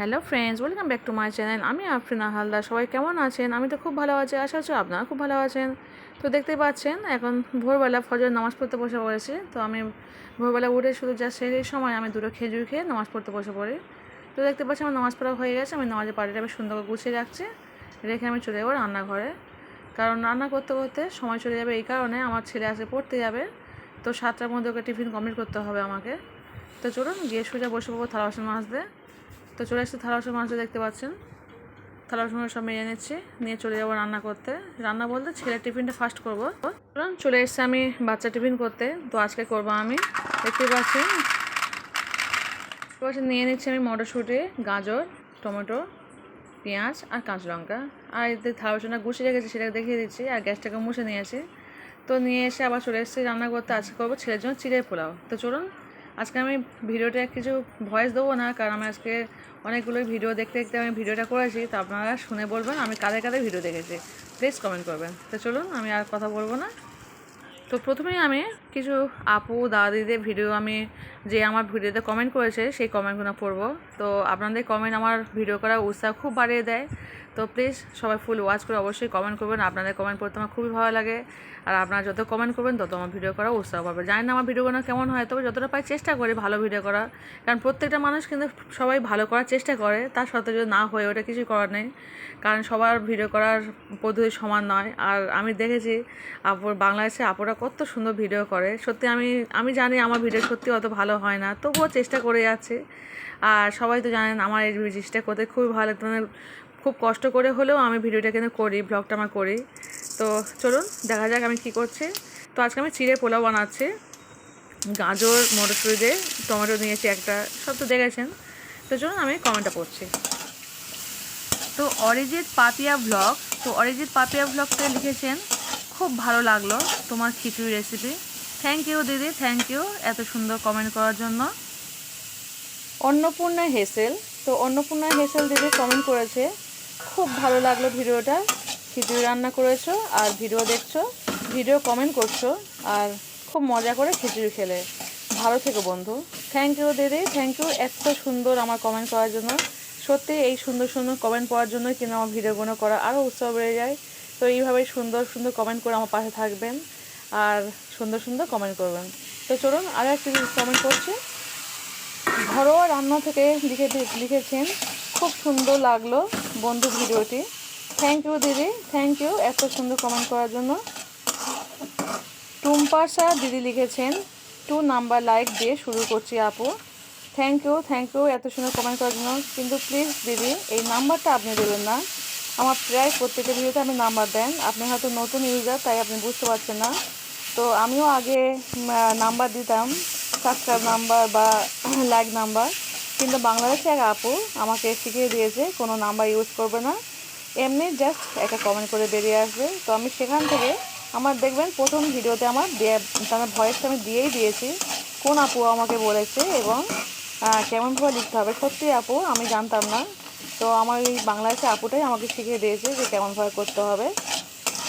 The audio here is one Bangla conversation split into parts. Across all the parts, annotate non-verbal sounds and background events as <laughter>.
Hello friends, welcome back to my channel. আমি আফরিনা হালদার। সবাই কেমন আছেন? আমি তো খুব ভালো আছি। আশা করছি আপনারা খুব ভালো আছেন। তো দেখতে পাচ্ছেন, এখন ভোরবেলা ফজর নামাজ পড়তে বসে পড়েছি। তো আমি ভোরবেলা উঠে শুধু যা সেই সময় আমি দুটো খেজুর খেয়ে নামাজ পড়তে বসে পড়ি। তো দেখতে পাচ্ছি আমার নামাজ পড়া হয়ে গেছে। আমি নামাজের পাড়িটা আমি সুন্দর করে গুছিয়ে রাখছি। রেখে আমি চলে যাব রান্নাঘরে। কারণ রান্না করতে করতে সময় চলে যাবে এই কারণে আমার ছেলে আসে পড়তে যাবে। তো সাতটার মধ্যে ওকে টিফিন কমপ্লিট করতে হবে আমাকে। তো চলুন গিয়ে সোজা বসে পড়ব থালা বাসন মাজতে। তো চলে এসেছি থালা বাসন মাজতে দেখতে পাচ্ছেন। থালা বাসন সব মেরে নিচ্ছি, নিয়ে চলে যাব রান্না করতে। রান্না বলতে ছেলের টিফিনটা ফার্স্ট করব। চলে এসেছি আমি বাচ্চা টিফিন করতে, তো আজকে করব আমি। দেখতে পাচ্ছি পাশে নিয়ে নিচ্ছি আমি মটরশুঁটি, গাজর, টমেটো, পেঁয়াজ আর কাঁচা লঙ্কা। আর এতে থালা বাসনটা গুছিয়ে রেখেছি, সেটা দেখিয়ে দিচ্ছি, আর গ্যাসটাকে মুছে নিয়েছি। তো নিয়ে এসে আবার চলে এসেছি রান্না করতে। আজকে করব ছেলের জন্য চিড়ে পোলাও। তো চলুন আজকে আমি ভিডিওটা কিছু ভয়েস দেবো না, কারণ আমি আজকে অনেকগুলোই ভিডিও দেখতে দেখতে আমি ভিডিওটা করেছি, তো আপনারা শুনে বলবেন, আমি কাদের কাদের ভিডিও দেখেছি। প্লিজ কমেন্ট করবেন। তো চলুন, আমি আর কথা বলব না। তো প্রথমেই আমি কিছু আপু, দাদিদের ভিডিও আমি যে আমার ভিডিওতে কমেন্ট করেছে, সেই কমেন্টগুলো পড়ব। তো আপনাদের কমেন্ট আমার ভিডিও করার উৎসাহ খুব বাড়িয়ে দেয়। তো প্লিজ সবাই ফুল ওয়াচ করে অবশ্যই কমেন্ট করবেন। আপনাদের কমেন্ট পড়তে আমার খুবই ভালো লাগে। আর আপনারা যত কমেন্ট করবেন, তত আমার ভিডিও করা উৎসাহ পাবে। জানি না আমার ভিডিওগুলো কেমন হয়, তবে যতটা পাই চেষ্টা করি ভালো ভিডিও করা কারণ প্রত্যেকটা মানুষ কিন্তু সবাই ভালো করার চেষ্টা করে। তার সত্ত্বেও যদি না হয়, ওটা কিছুই করার নেই। কারণ সবার ভিডিও করার পদ্ধতি সমান নয়। আর আমি দেখেছি, আপুর বাংলাদেশে আপুরা কত সুন্দর ভিডিও করে। সত্যি আমি আমি জানি আমার ভিডিও সত্যি অত ভালো হয় না, তবুও চেষ্টা করে যাচ্ছে। আর সবাই তো জানেন আমার এই জিনিসটা করতে খুবই ভালো মানে খুব কষ্ট করে হলেও আমি ভিডিওটা কিন্তু করি ব্লগটা আমার করি। তো চলুন, দেখা যাক আমি কী করছি। তো আজকে আমি চিড়ে পোলাও বানাচ্ছি। গাজর, মটরশুঁটি দিয়ে টমেটো নিয়েছি একটা, সব তো দেখেছেন। তো চলুন আমি কমেন্টটা পড়ছি। তো অরিজিৎ পাপিয়া ব্লগ তো অরিজিৎ পাপিয়া ব্লগটা লিখেছেন, খুব ভালো লাগল তোমার খিচুড়ি রেসিপি থ্যাংক ইউ দিদি থ্যাংক ইউ এত সুন্দর কমেন্ট করার জন্য। অন্নপূর্ণা হেসেল, তো অন্নপূর্ণা হেসেল দিদি কমেন্ট করেছে, খুব ভালো লাগল ভিডিওটা, খিচুড়ি রান্না করেছ আর ভিডিও দেখছ, ভিডিও কমেন্ট করছ, আর খুব মজা করে খিচুড়ি খেলে। ভালো থেকো বন্ধু। থ্যাংক ইউ দিদি থ্যাংক ইউ এত সুন্দর আমার কমেন্ট করার জন্য। সত্যি এই সুন্দর সুন্দর কমেন্ট পড়ার জন্যই কিন্তু আমার ভিডিওগুলো করা আরও উৎসাহ বেড়ে যায়। তো এইভাবেই সুন্দর সুন্দর কমেন্ট করে আমার পাশে থাকবেন। আর সুন্দর সুন্দর কমেন্ট করবেন। তো চলুন আরও একটি কমেন্ট করছি। ঘরোয়া রান্না থেকে লিখে লিখেছেন, খুব সুন্দর লাগল বন্ধু ভিডিওটি। থ্যাংক ইউ দিদি। থ্যাংক ইউ এত সুন্দর কমেন্ট করার জন্য। টুম্পাশা দিদি লিখেছেন টু নাম্বার লাইক দিয়ে শুরু করছি আপু। থ্যাংক ইউ থ্যাংক ইউ এত সুন্দর কমেন্ট করার জন্য। কিন্তু প্লিজ দিদি, এই নাম্বারটা আপনি দেবেন না। আমার প্রায় প্রত্যেকটা ভিডিওতে আপনি নাম্বার দেন। আপনি হয়তো নতুন ইউজার তাই আপনি বুঝতে পারছেন না। তো আমিও আগে নাম্বার দিতাম সাবস্ক্রাইব নাম্বার বা <clears throat> লাইক নাম্বার। কিন্তু বাংলাদেশে এক আপু আমাকে শিখিয়ে দিয়েছে, কোনো নাম্বার ইউজ করবে না। এমনি জাস্ট একটা কমেন্ট করে বেরিয়ে আসবে। তো আমি সেখান থেকে আমার দেখবেন প্রথম ভিডিওতে আমার তার ভয়েসটা আমি দিয়েই দিয়েছি, কোন আপু আমাকে বলেছে এবং কেমনভাবে লিখতে হবে। সত্যি আপু, আমি জানতাম না। তো আমার এই বাংলাদেশে আপুটাই আমাকে শিখিয়ে দিয়েছে যে কেমনভাবে করতে হবে।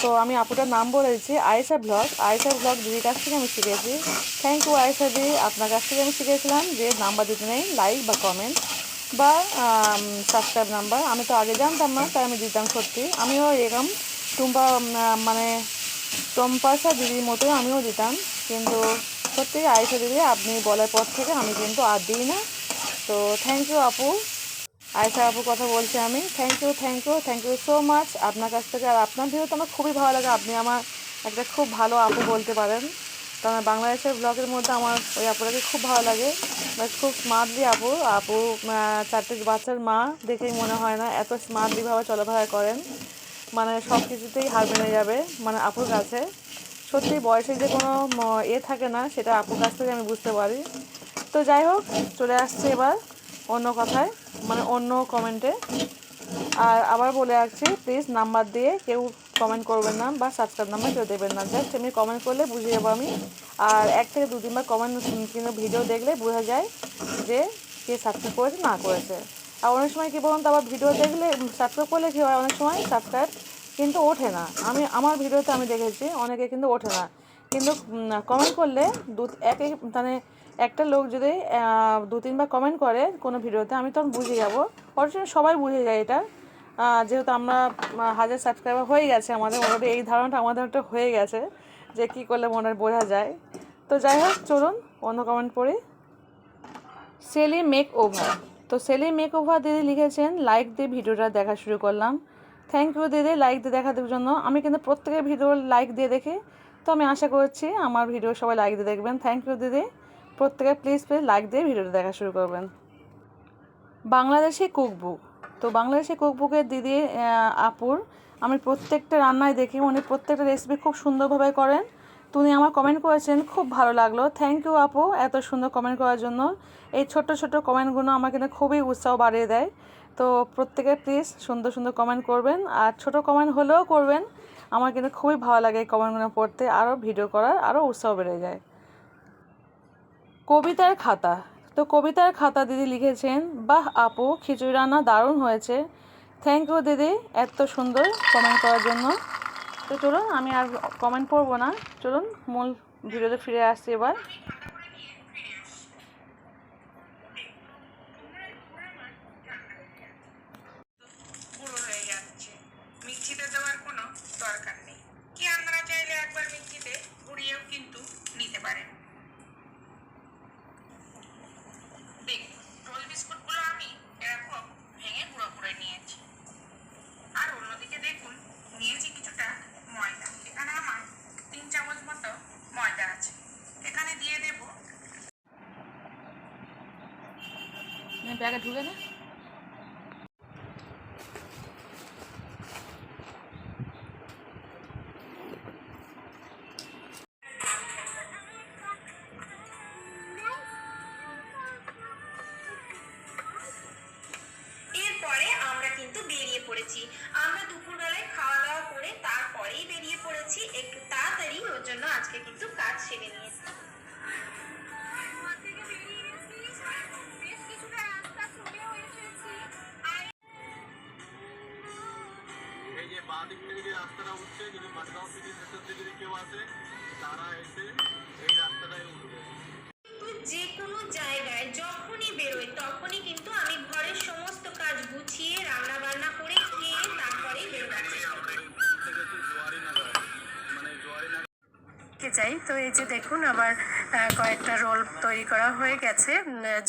তো আমি আপুটার নাম বলেছি আয়েশা ব্লগ। আয়েশা ব্লগ দিদির কাছ থেকে আমি শিখেছি। থ্যাংক ইউ আয়েশা দি, আপনার কাছ থেকে আমি শিখেছিলাম যে নাম্বার দিতে নেই লাইক বা কমেন্ট বা সাবস্ক্রাইব নাম্বার আমি তো আগে জানতাম না, তাই আমি দিতাম সত্যি। আমিও এরকম টুম্পা মানে টম্পাশা দিদির মতোই আমিও দিতাম। কিন্তু সত্যি আয়েশা দিদি, আপনি বলার পর থেকে আমি কিন্তু আর দিই না। তো থ্যাংক ইউ আপু। আয়সা আপু কথা বলছি আমি। Thank you thank you thank you so much আপনার কাছ থেকে আর আপনার ভিডিও তো আমার খুবই ভালো লাগে। আপনি আমার একটা খুব ভালো আপু বলতে পারেন। আমার বাংলাদেশের ব্লগের মধ্যে আমার ওই আপুটাকে খুব ভালো লাগে। খুব স্মার্টলি আপু। আপু চারটে বাচ্চার মা দেখেই মনে হয় না এত স্মার্টলিভাবে চলাফেরা করেন। মানে সব কিছুতেই হার মেনে যাবে মানে আপুর কাছে। সত্যি বয়সে যে কোনো এ থাকে না, সেটা আপুর কাছ থেকে আমি বুঝতে পারি। তো যাই হোক, চলে আসছে এবার। অন্য কথায় মানে অন্য কমেন্টে আর আবার বলে রাখছি প্লিজ নাম্বার দিয়ে কেউ কমেন্ট করবেন না বা সাবস্ক্রাইব নাম্বার কেউ দেবেন না। জাস্ট এমনি কমেন্ট করলে বুঝে যাব আমি। আর এক থেকে দু তিনবার কমেন্ট কিন্তু ভিডিও দেখলে বোঝা যায় যে কে সাবস্ক্রাইব করেছে, না করেছে। আর অনেক সময় কী বলুন তো, আবার ভিডিও দেখলে সাবস্ক্রাইব করলে কী হয়? অনেক সময় সাবস্ক্রাইব কিন্তু ওঠে না। আমি, আমার ভিডিওতে আমি দেখেছি, অনেকে কিন্তু ওঠে না। কিন্তু কমেন্ট করলে দু, এক মানে একটা লোক যদি দু তিনবার কমেন্ট করে কোনো ভিডিওতে, আমি তখন বুঝে যাব। অবশ্যই সবাই বুঝে যায় এটা। যেহেতু আমরা হাজার সাবস্ক্রাইবার হয়ে গেছে আমাদের, মোটামুটি এই ধারণাটা আমাদের একটা হয়ে গেছে যে কী করলে মনে বোঝা যায়। তো যাই হোক, চলুন অন্য কমেন্ট পড়ি। সেলি মেক ওভার তো সেলি মেক ওভার দিদি লিখেছেন লাইক দিয়ে ভিডিওটা দেখা শুরু করলাম। থ্যাংক ইউ দিদি লাইক দিয়ে দেখার জন্য। আমি কিন্তু প্রত্যেকের ভিডিও লাইক দিয়ে দেখি। তো আমি আশা করছি আমার ভিডিও সবাই লাইক দিয়ে দেখবেন। থ্যাংক ইউ দিদি। প্রত্যেকে প্লিজ প্লিজ লাইক দিয়ে ভিডিওটা দেখা শুরু করবেন। বাংলাদেশি কুকবুক তো বাংলাদেশি কুকবুকের দিদি আপুর, আমি প্রত্যেকটা রান্নায় দেখি, উনি প্রত্যেকটা রেসিপি খুব সুন্দরভাবে করেন। তো উনি আমার কমেন্ট করেছেন, খুব ভালো লাগল। থ্যাংক ইউ আপু, এত সুন্দর কমেন্ট করার জন্য। এই ছোট্ট ছোট্ট কমেন্টগুলো আমার কিন্তু খুবই উৎসাহ বাড়িয়ে দেয়। তো প্রত্যেকে প্লিজ সুন্দর সুন্দর কমেন্ট করবেন। আর ছোট কমেন্ট হলেও করবেন। আমার কিন্তু খুবই ভালো লাগে এই কমেন্টগুলো পড়তে। আরও ভিডিও করার, আরও উৎসাহ বেড়ে যায়। কবিতার খাতা। তো কবিতার খাতা দিদি লিখেছেন, বাহ আপু, খিচুড়ি রান্না দারুণ হয়েছে। থ্যাংক ইউ দিদি, এত সুন্দর কমেন্ট করার জন্য। তো চলুন, আমি আর কমেন্ট করব না। চলুন, মূল ভিডিওতে ফিরে আসছি এবার। যদি কেউ আসে তারা এসে এই রাস্তাটাই উঠবে। তো যে কোনো জায়গায় যখনই বেরোই তখনই কিন্তু আমি ঘরের সমস্ত কাজ গুছিয়ে রান্না বান্না করে খেয়ে বেরোবার নগর মানে জোয়ারি নগর কে যাই তো এই যে দেখুন আবার কয়েকটা রোল তৈরি করা হয়ে গেছে।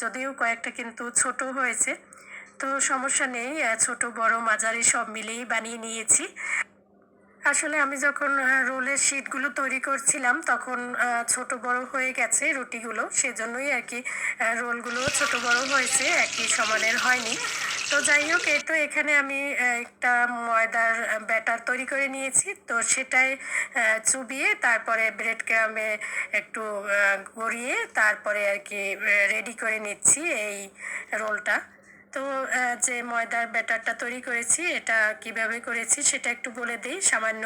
যদিও কয়েকটা কিন্তু ছোট হয়েছে। তো সমস্যা নেই ছোট বড় মাঝারি সব মিলিয়েই বানিয়ে নিয়েছি। আসলে আমি যখন রোলের শিটগুলো তৈরি করছিলাম, তখন ছোট বড় হয়ে গেছে রুটিগুলো। সেজন্যই আর কি রোলগুলো ছোট বড় হয়েছে, একই সমানের হয়নি। তো যাই হোক, এই তো এখানে আমি একটা ময়দার ব্যাটার তৈরি করে নিয়েছি। তো সেটাই চুবিয়ে, তারপরে ব্রেড ক্রামে একটু গড়িয়ে, তারপরে আর কি রেডি করে নিচ্ছি এই রোলটা। তো যে ময়দার ব্যাটারটা তৈরি করেছি, এটা কীভাবে করেছি সেটা একটু বলে দিই। সামান্য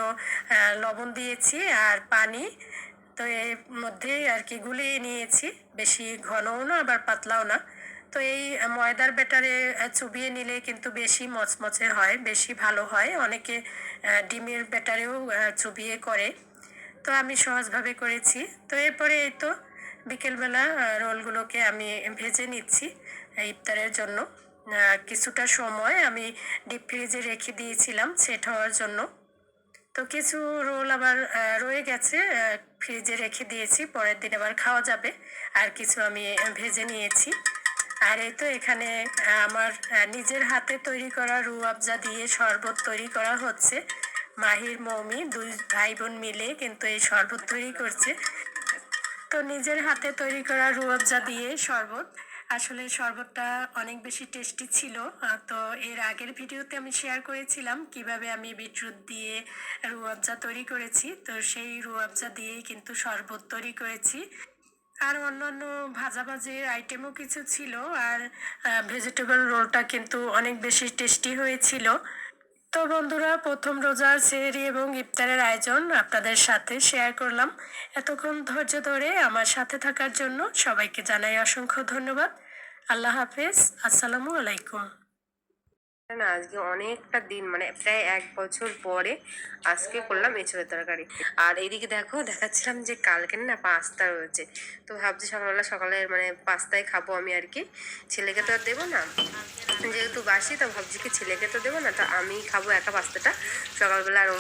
লবণ দিয়েছি আর পানি। তো এর মধ্যে আর কি গুলিয়ে নিয়েছি। বেশি ঘনও না, আবার পাতলাও না। তো এই ময়দার ব্যাটারে চুবিয়ে নিলে কিন্তু বেশি মচমচে হয়, বেশি ভালো হয়। অনেকে ডিমের ব্যাটারেও চুবিয়ে করে। তো আমি সহজভাবে করেছি। তো এরপরে এই তো বিকেলবেলা রোলগুলোকে আমি ভেজে নিচ্ছি ইফতারের জন্য। কিছুটা সময় আমি ডিপ ফ্রিজে রেখে দিয়েছিলাম সেট হওয়ার জন্য। তো কিছু রোল আবার রয়ে গেছে ফ্রিজে রেখে দিয়েছি, পরের দিন আবার খাওয়া যাবে। আর কিছু আমি ভেজে নিয়েছি। আর এই তো এখানে আমার নিজের হাতে তৈরি করা রু আফজা দিয়ে শরবত তৈরি করা হচ্ছে। মাহির, মৌমি দুই ভাই বোন মিলে কিন্তু এই শরবত তৈরি করছে। তো নিজের হাতে তৈরি করা রুয়াবজা দিয়ে শরবত আসলে শরবতটা অনেক বেশি টেস্টি ছিল। তো এর আগের ভিডিওতে আমি শেয়ার করেছিলাম কীভাবে আমি বিটরুট দিয়ে রুয়াবজা তৈরি করেছি। তো সেই রুয়াবজা দিয়েই কিন্তু শরবত তৈরি করেছি। আর অন্যান্য ভাজাভাজির আইটেমও কিছু ছিল। আর ভেজিটেবল রোলটা কিন্তু অনেক বেশি টেস্টি হয়েছিল। তো বন্ধুরা, প্রথম রোজার সেহরি এবং ইফতারের আয়োজন আপনাদের সাথে শেয়ার করলাম। এতক্ষণ ধৈর্য ধরে আমার সাথে থাকার জন্য সবাইকে জানাই অসংখ্য ধন্যবাদ। আল্লাহ হাফেজ। আসসালামু আলাইকুম। না, আজকে অনেকটা দিন মানে প্রায় এক বছর পরে আজকে করলাম এঁচড়ের তরকারি। আর এইদিকে দেখো, দেখাচ্ছিলাম যে কালকে না পাস্তা রয়েছে। তো ভাবছি সকালবেলা সকালে মানে পাস্তায় খাব আমি আর কি। ছেলেকে তো আর দেবো না। যেহেতু বাসি, তো ভাবছি কি ছেলেকে তো দেবো না, তো আমি খাব একা পাস্তাটা। সকালবেলা আর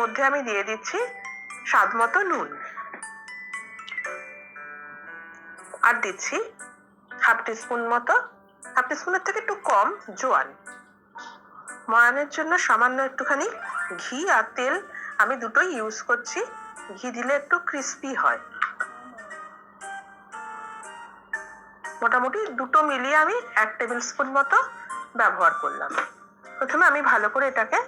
মধ্যে আমি দিয়ে দিচ্ছি স্বাদ মতো নুন। আর দিচ্ছি হাফ টিস্পুন মতো, হাফ টিস্পুনের থেকে একটু কম জোয়ান। ময়ানের জন্য সামান্য একটুখানি ঘি আর তেল আমি দুটোই ইউজ করছি। ঘি দিলে একটু ক্রিস্পি হয়। মোটামুটি দুটো মিলিয়ে আমি এক টেবিল স্পুন মতো ব্যবহার করলাম। প্রথমে আমি ভালো করে এটাকে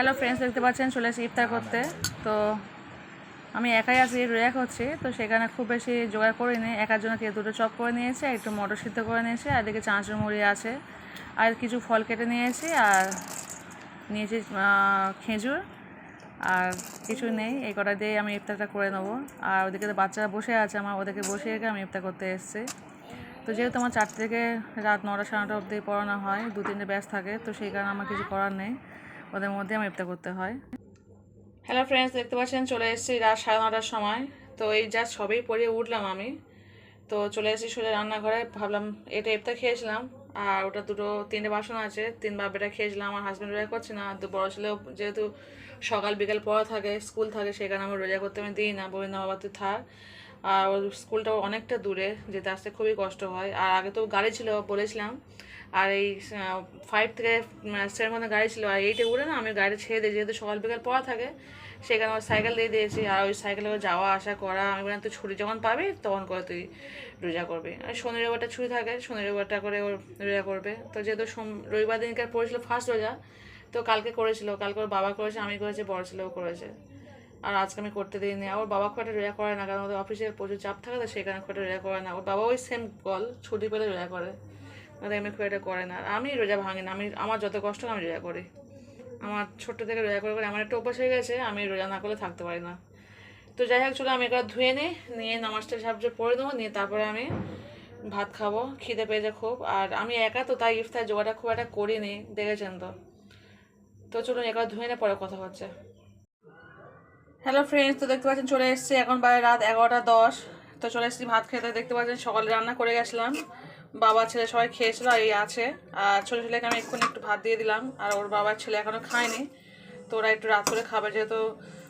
হ্যালো ফ্রেন্ডস দেখতে পাচ্ছেন, চলে এসে ইফতার করতে। তো আমি একাই আছি রোজা করছি তো সেখানে খুব বেশি জোগাড় করে করিনি। একার জন্য কেউ দুটো চপ করে নিয়েছে, একটু মটর সিদ্ধ করে নিয়েছে, আর এদিকে চাঁচুর মুড়ি আছে। আর কিছু ফল কেটে নিয়েছি, আর নিয়েছি খেজুর, আর কিছু নেই। এই কটা দিয়ে আমি ইফতারটা করে নেব। আর ওদিকে তো বাচ্চারা বসে আছে, আমার ওদেরকে বসিয়ে রেখে আমি ইফতার করতে এসেছি। তো যেহেতু আমার চারটে থেকে রাত নটা, সাড়ে নটা অবধি পড়ানো হয় দু তিনটে ব্যাচ থাকে, তো সেই কারণে আমার কিছু করার নেই। ওদের মধ্যে আমার ইফতার করতে হয়। হ্যালো ফ্রেন্ডস দেখতে পাচ্ছেন চলে এসেছি রাত সাড়ে নটার সময়। তো এই জাস্ট সবেই পড়িয়ে উঠলাম আমি। তো চলে এসেছি সোজা রান্নাঘরে, ভাবলাম এটা ইফতার খেয়েছিলাম। আর ওটা দুটো, তিনটে বাসন আছে, তিন বাপেটা খেয়েছিলাম, আমার হাজব্যান্ড রোজা করছে না, তো বড় ছেলেও যেহেতু সকাল বিকাল পড়া থাকে স্কুল থাকে সেখানে আমার রোজা করতে আমি দিই না বলি না বাবা, তুই থাক। আর ওর স্কুলটাও অনেকটা দূরে, যেতে আসতে খুবই কষ্ট হয়। আর আগে তো গাড়ি ছিল, বলেছিলাম আর এই ফাইভ থেকে সেভেন মধ্যে গাড়ি ছিল। আর এইটে উঠে না, আমি গাড়িটা ছেড়ে দিই যেহেতু সকাল বিকাল পড়া থাকে, সেখানে আমার সাইকেল দিয়ে দিয়েছি। আর ওই সাইকেলে যাওয়া, আসা, করা, আমি বললাম, তুই ছুটি যখন পাবি, তখন করে তুই রোজা করবি। আর শনি রবিবারটা ছুটি থাকে, শনি রবিবারটা করে ওর রোজা করবে। তো যেহেতু সোম- রবিবার দিনকার পড়েছিল ফার্স্ট রোজা, তো কালকে করেছিল। কালকে ওর বাবা করেছে, আমি করেছি, বড় ছেলেও করেছে। আর আজকে আমি করতে দিইনি। আর ওর বাবা একটা রোজা করে না, কারণ ওদের অফিসের প্রচুর চাপ থাকে, তো সেখানে একটা রোজা করে না। ওর বাবা ওই সেম কল ছুটি পেলে রোজা করে। মানে এমনি খুব একটা করে না। আর আমি রোজা ভাঙি না আমি আমার যত কষ্ট আমি রোজা করি। আমার ছোট্ট থেকে রোজা করে করে আমার একটা অভ্যাস হয়ে গেছে, আমি রোজা না করলে থাকতে পারি না। তো যাই হোক, চলো আমি একবার ধুয়ে নিই, নিয়ে নামাজটা সাহায্য পড়ে দেবো নিয়ে তারপরে আমি ভাত খাব, খিদে পেয়েছে খুব। আর আমি একা তো তাই ইফতার জোগাড়টা খুব একটা করিনি, দেখেছেন তো। তো চলুন একবার ধুয়ে নিয়ে পরে কথা হচ্ছে। হ্যালো ফ্রেন্ডস তো দেখতে পাচ্ছেন চলে এসেছি, এখন বাইরে রাত এগারোটা দশ। তো চলে এসেছি ভাত খেতে, দেখতে পাচ্ছেন সকালে রান্না করে গেছিলাম। বাবা ছেলে সবাই খেয়েছিল এই আছে। আর ছোটো ছেলেকে আমি এক্ষুনি একটু ভাত দিয়ে দিলাম। আর ওর বাবার ছেলে এখনও খায়নি। তো ওরা একটু রাত করে খাবে, যেহেতু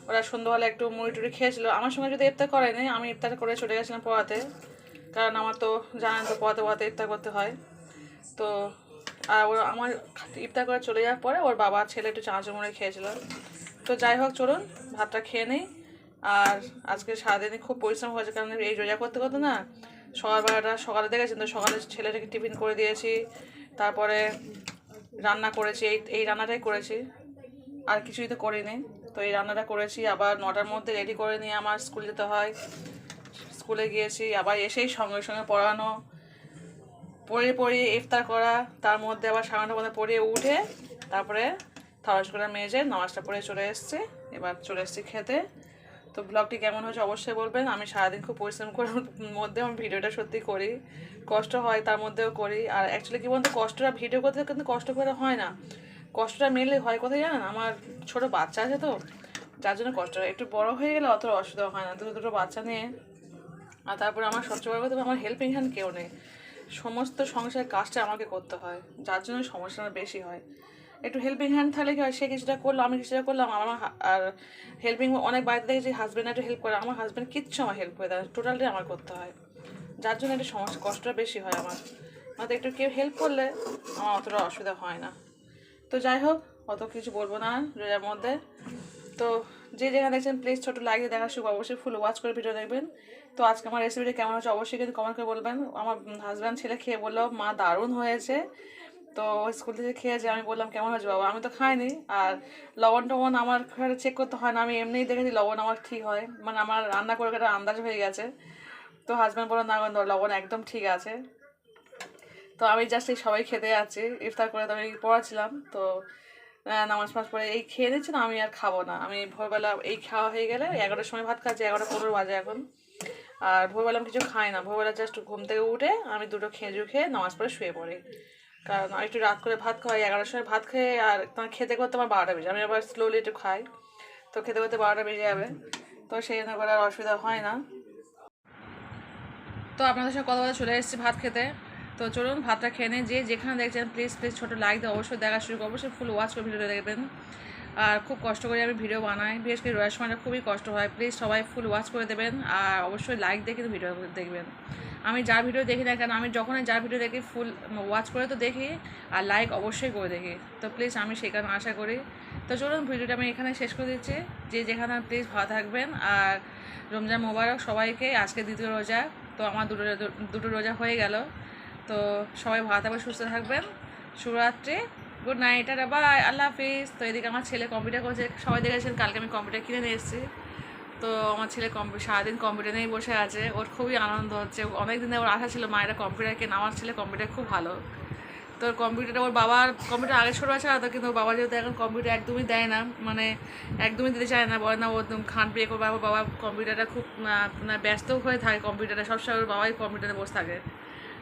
ওরা সন্ধ্যাবেলা একটু মুড়ি টুড়ি খেয়েছিল। আমার সঙ্গে যদি ইফতার করেনি আমি ইফতার করে চলে গেছিলাম পড়াতে কারণ আমার তো জানেন তো পড়াতে পড়াতে ইফতার করতে হয়। তো, আর ওর আমার ইফতার করে চলে যাওয়ার পরে ওর বাবা ছেলে একটু চাঁচো মুড়ি খেয়েছিল। তো যাই হোক, চলুন, ভাতটা খেয়ে নিই। আর আজকে সারাদিনই খুব পরিশ্রম হয়েছে, কারণ এই রোজা করতে করতে না সকালবেলাটা সকালে দেখেছেন তো? সকালে ছেলেটাকে টিফিন করে দিয়েছি, তারপরে রান্না করেছি, এই এই রান্নাটাই করেছি। আর কিছুই তো করিনি। তো এই রান্নাটা করেছি, আবার নটার মধ্যে রেডি করে নিয়ে আমার স্কুল যেতে হয়। স্কুলে গিয়েছি, আবার এসেই সঙ্গে সঙ্গে পড়ানো। পড়িয়ে পড়িয়ে ইফতার করা, তার মধ্যে আবার সামান্য মধ্যে পড়িয়ে উঠে, তারপরে থালাস করে মেজে নামাজটা পড়ে চলে এসেছি, এবার চলে এসেছি খেতে। তো ব্লগটি কেমন হয়েছে অবশ্যই বলবেন। আমি সারাদিন খুব পরিশ্রম করার মধ্যে আমি ভিডিওটা সত্যি করি। কষ্ট হয় তার মধ্যেও করি। আর অ্যাকচুয়ালি কী বলতো কষ্টটা ভিডিও করতে কিন্তু কষ্ট করে হয় না। কষ্টটা মেনলি হয় কোথায় জানেন? আমার ছোট বাচ্চা আছে তো, যার জন্য কষ্ট হয়। একটু বড় হয়ে গেলে অত অসুবিধা হয় না। দুটো দুটো বাচ্চা নিয়ে। আর তারপরে আমার সবচেয়ে বড় কথা আমার হেল্পিং হ্যান্ড কেউ নেই। সমস্ত সংসারের কাজটা আমাকে করতে হয়। যার জন্য সমস্যাটা বেশি হয়। একটু হেল্পিং হ্যান্ড থাকলে কি হয়, সে কিছুটা করল, আমি কিছুটা করলাম, আমার আর হেল্পিং অনেক বাইরে বাড়িতে যে হাজব্যান্ড একটু হেল্প করে, আমার হাজব্যান্ড কিচ্ছু আমার হেল্প করে দেয় টোটালটাই আমার করতে হয়। যার জন্য একটু সমস্যা কষ্টটা বেশি হয় আমার। আমাদের একটু কেউ হেল্প করলে আমার অতটা অসুবিধা হয় না। তো যাই হোক, অত কিছু বলব না রোজার মধ্যে। তো যে যেখানে দেখছেন প্লিজ ছোটো লাইক দেখার সুযোগ অবশ্যই ফুল ওয়াচ করে ভিডিও দেখবেন। তো আজকে আমার রেসিপিটা কেমন হচ্ছে অবশ্যই কিন্তু কমেন্ট করে বলবেন। আমার হাজব্যান্ড ছেলে খেয়ে বলল, মা দারুণ হয়েছে। তো স্কুল থেকে খেয়েছে আমি বললাম, কেমন হয়েছে বাবা? আমি তো খাইনি। আর লবণ টবণ আমার চেক করতে হয় না। আমি এমনিই দেখেছি লবণ আমার ঠিক হয়। মানে আমার রান্না করে একটা আন্দাজ হয়ে গেছে। তো হাজব্যান্ড বলল, না লবণ একদম ঠিক আছে। তো আমি জাস্ট এই সবাই খেতে যাচ্ছি। ইফতার করে তো আমি পড়াছিলাম তো নামাজ ফাজ পড়ে এই খেয়ে নিচ্ছি না, আমি আর খাব না। আমি ভোরবেলা এই খাওয়া হয়ে গেলে এগারোটার সময় ভাত খাচ্ছি, এগারোটা পনেরো বাজে এখন। আর ভোরবেলা আমি কিছু খাই না। ভোরবেলা জাস্ট ঘুম থেকে উঠে আমি দুটো খেজুর খেয়ে নামাজ পড়ে শুয়ে পড়ি। কারণ একটু রাত করে ভাত খাওয়াই, এগারোটার সময় ভাত খেয়ে আর তোমার খেতে করতে আমার বারোটা বেজে, আমি আবার স্লোলি একটু খাই। তো খেতে করতে বারোটা বেজে যাবে। তো সেই জন্য করে আর অসুবিধা হয় না। তো আপনাদের সাথে কথা বলে চলে এসেছি ভাত খেতে। তো চলুন ভাতটা খেয়ে নিই। যে যেখানে দেখছেন প্লিজ প্লিজ ছোটো লাইক দিয়ে অবশ্যই দেখা শুরু করব। অবশ্যই ফুল ওয়াচ করে ভিডিও দেখবেন। আর খুব কষ্ট করে আমি ভিডিও বানাই। বিশেষ করে রোয়ার সময়টা খুবই কষ্ট হয়। প্লিজ সবাই ফুল ওয়াচ করে দেবেন। আর অবশ্যই লাইক দিয়ে কিন্তু ভিডিও দেখবেন। আমি যার ভিডিও দেখি না কেন, আমি যখনই যার ভিডিও দেখি ফুল ওয়াচ করে তো দেখি, আর লাইক অবশ্যই করে দেখি। তো প্লিজ আমি সেখানে আশা করি। তো চলুন ভিডিওটা আমি এখানে শেষ করে দিচ্ছি। যে যেখানে প্লিজ ভালো থাকবেন। আর রমজান মোবারক সবাইকে, আজকে দ্বিতীয় রোজা। তো আমার দুটো দুটো রোজা হয়ে গেল। তো সবাই ভালো থাকবেন, সুস্থ থাকবেন। শুভরাত্রি। গুড নাইট আর বাই আল্লাহ হাফিজ। তো এদিকে আমার ছেলে কম্পিউটার করছে। সবাই দেখেছেন, কালকে আমি কম্পিউটার কিনে নিয়ে এসেছি। তো আমার ছেলে কম্পিউটার সারাদিন কম্পিউটার নিয়েই বসে আছে। ওর খুবই আনন্দ হচ্ছে। অনেক দিনে ওর আশা ছিল মায়েরা কম্পিউটার কেন। আমার ছেলে কম্পিউটার খুব ভালো। তো ওর কম্পিউটারটা ওর বাবার কম্পিউটার আগে ছোটো আছে তো কিন্তু ওর বাবা যেহেতু এখন কম্পিউটার একদমই দেয় না মানে একদমই দিতে চায় না, বলে না ও একদম খান করবে। ওর বাবা কম্পিউটারটা খুব মানে ব্যস্ত হয়ে থাকে কম্পিউটারে সবসময় ওর বাবাই কম্পিউটারে বসে থাকে।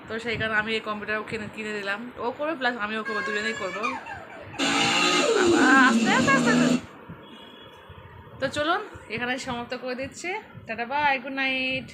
তো সেই কারণে আমি এই কম্পিউটার কিনে কিনে দিলাম। ও করবে প্লাস আমিও করব, দুজনেই করব। আস্তে আস্তে আস্তে। তো চলুন এখানে সমাপ্ত করে দিচ্ছে। Tata bye good night